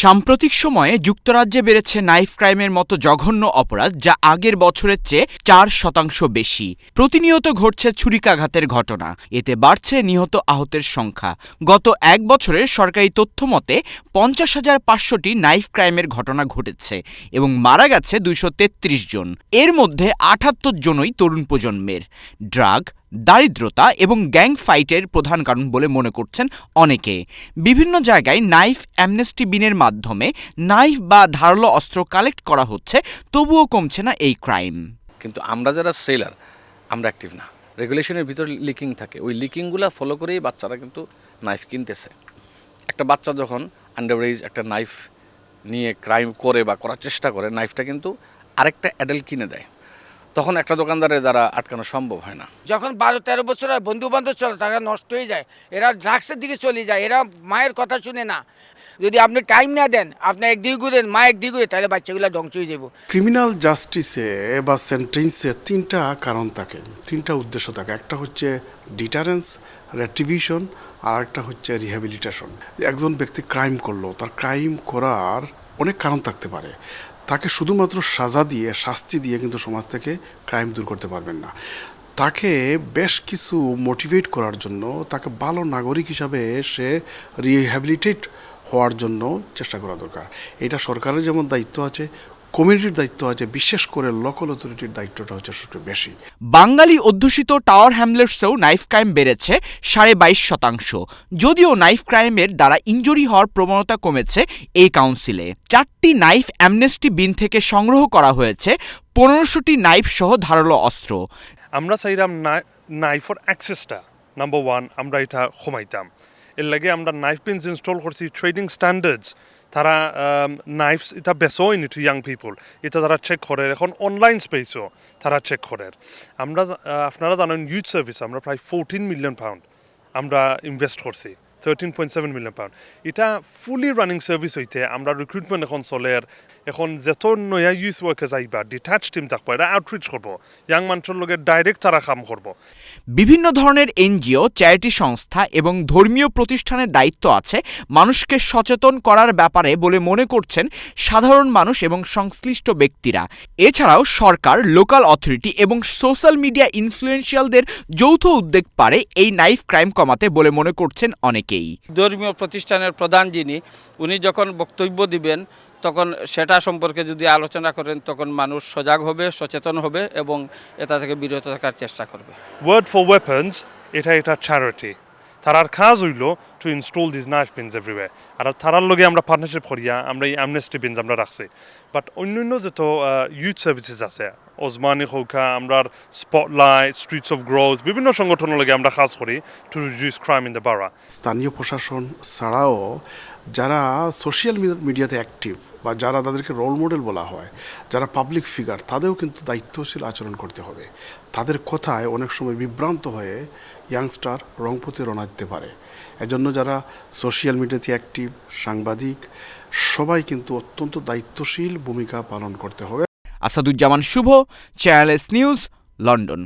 সাম্প্রতিক সময়ে যুক্তরাজ্যে বেড়েছে নাইফ ক্রাইমের মতো জঘন্য অপরাধ যা আগের বছরের চেয়ে চার শতাংশ বেশি। প্রতিনিয়ত ঘটছে ছুরিকাঘাতের ঘটনা। এতে বাড়ছে নিহত আহতের সংখ্যা। গত এক বছরের সরকারি তথ্য মতে পঞ্চাশ হাজার পাঁচশোটি নাইফ ক্রাইমের ঘটনা ঘটেছে এবং মারা গেছে দুইশো তেত্রিশ জন। এর মধ্যে আটাত্তর জনই তরুণ প্রজন্মের। ড্রাগ দারিদ্রতা এবং গ্যাং ফাইটের প্রধান কারণ বলে মনে করছেন অনেকে। বিভিন্ন জায়গায় নাইফ অ্যামনেস্টি বিনের মাধ্যমে নাইফ বা ধারালো অস্ত্র কালেক্ট করা হচ্ছে, তবুও কমছে না এই ক্রাইম। কিন্তু আমরা যারা সেলার, আমরা অ্যাক্টিভ না। রেগুলেশনের ভিতর লিকিং থাকে। ওই লিকিংগুলো ফলো করেই বাচ্চারা কিন্তু নাইফ কিনতেছে। একটা বাচ্চা যখন আন্ডারএজ একটা নাইফ নিয়ে ক্রাইম করে বা করার চেষ্টা করে, নাইফটা কিন্তু আরেকটা অ্যাডাল্ট কিনে দেয়। তখন একটা দোকানদারের দ্বারা আটকানো সম্ভব হয় না। যখন বারো তেরো বছর হয় বন্ধু বান্ধব চলে তারা নষ্ট হয়ে যায়। এরা ড্রাগসের দিকে চলে যায় এরা মায়ের কথা শুনে না। যদি আপনি টাইম না দেন আপনি একদিকে ঘুরেন মা একদিকে ঘুরে তাহলে বাচ্চাগুলো ধ্বংস হয়ে যাব। ক্রিমিনাল জাস্টিসে বা সেন্টেন্সে তিনটা কারণ থাকে তিনটা উদ্দেশ্য থাকে। একটা হচ্ছে ডিটারেন্স রেট্রিবিউশন আর একটা হচ্ছে রিহ্যাবিলিটেশন একজন ব্যক্তি ক্রাইম করল তার ক্রাইম করার অনেক কারণ থাকতে পারে। তাকে শুধুমাত্র সাজা দিয়ে, শাস্তি দিয়ে কিন্তু সমাজ থেকে ক্রাইম দূর করতে পারবেন না। তাকে বেশ কিছু মোটিভেট করার জন্য, তাকে ভালো নাগরিক হিসাবে সে রিহ্যাবিলিটেট হওয়ার জন্য চেষ্টা করা দরকার। এটা সরকারের যেমন দায়িত্ব আছে কমিউনিটির দায়িত্ব আছে বিশেষ করে লোকাল অথরিটির দায়িত্বটা হচ্ছে সবচেয়ে বেশি। বাঙালি অধ্যুষিত টাওয়ার হ্যামলেটসেও নাইফ ক্রাইম বেড়েছে সাড়ে বাইশ শতাংশ। যদিও নাইফ ক্রাইমের দ্বারা ইনজুরি হওয়ার প্রবণতা কমেছে এই কাউন্সিলে চারটি নাইফ অ্যামনেস্টি বিন থেকে সংগ্রহ করা হয়েছে পনেরোশোটি নাইফ সহ ধারালো অস্ত্র। আমরা চাইলাম নাইফর অ্যাক্সেসটা নাম্বার ওয়ান আমরা এটা কমাইতাম এর লাগে আমরা নাইফ পিনস ইনস্টল করছি ট্রেডিং স্ট্যান্ডার্ডস তারা নাইফস এটা বেচোই নি টু ইয়াং পিপল এটা তারা চেক করে, এখন অনলাইন স্পেসও তারা চেক করে। আমরা আপনারা জানেন ইউথ সার্ভিস আমরা প্রায় ফোরটিন মিলিয়ন পাউন্ড আমরা ইনভেস্ট করছি। Thirteen point seven million pound এটা ফুলি রানিং সার্ভিস হইতে আমরা রিক্রুটমেন্ট এখন চলে এখন যত নয়া ইউথ ওয়ার্কার্স আইবা ডিটাচ টিম থাকব এটা আউটরিচ করব। ইয়াং মানুষের লগে ডাইরেক্ট তারা কাম করব। বিভিন্ন ধরনের এনজিও চ্যারিটি সংস্থা এবং ধর্মীয় প্রতিষ্ঠানের দায়িত্ব আছে মানুষকে সচেতন করার ব্যাপারে বলে মনে করছেন সাধারণ মানুষ এবং সংশ্লিষ্ট ব্যক্তিরা। এছাড়াও সরকার লোকাল অথরিটি এবং সোশ্যাল মিডিয়া ইনফ্লুয়েন্সিয়ালদের যৌথ উদ্যোগ পারে এই নাইফ ক্রাইম কমাতে বলে মনে করছেন অনেকেই ধর্মীয় প্রতিষ্ঠানের প্রধান যিনি উনি যখন বক্তব্য দিবেন তখন সেটা সম্পর্কে যদি আলোচনা করেন তখন মানুষ সজাগ হবে সচেতন হবে এবং এটা থেকে বিরত থাকার চেষ্টা করবে। ওয়ার্ড ফর ওয়েপন্স এটা এটা চ্যারিটি তার আর কাজ হইল to install this knife bins everywhere আর তারার লগে আমরা পার্টনারশিপ করিয়া আমরা এই অ্যামনেস্টি পিনস আমরা রাখছি। বাট অন্যান্য যত ইউথ সার্ভিসেস আছে ওসমানি হৌকা আমরা স্পটলাইট স্ট্রিটস অফ গ্রোথ বিভিন্ন সংগঠনের লগে আমরা কাজ করি to reduce crime in the borough স্থানীয় প্রশাসন ছাড়াও যারা সোশ্যাল মিডিয়াতে অ্যাক্টিভ বা যারা তাদেরকে রোল মডেল বলা হয়, যারা পাবলিক ফিগার তাদেরও কিন্তু দায়িত্বশীল আচরণ করতে হবে। তাদের কথায় অনেক সময় বিভ্রান্ত হয়ে ইয়াংস্টার রংপথে রওনা দিতে পারে। এজন্য যারা সোশ্যাল মিডিয়াতে অ্যাক্টিভ সাংবাদিক, সবাই কিন্তু অত্যন্ত দায়িত্বশীল ভূমিকা পালন করতে হবে। Asaduzzaman Shuvo channel news London